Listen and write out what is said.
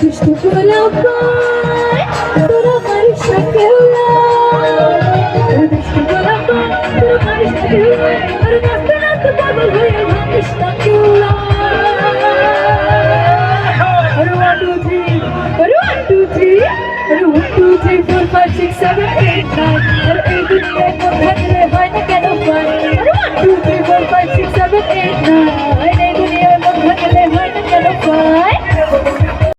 Krishna One, to three. দিলে কথা দিলে হয় না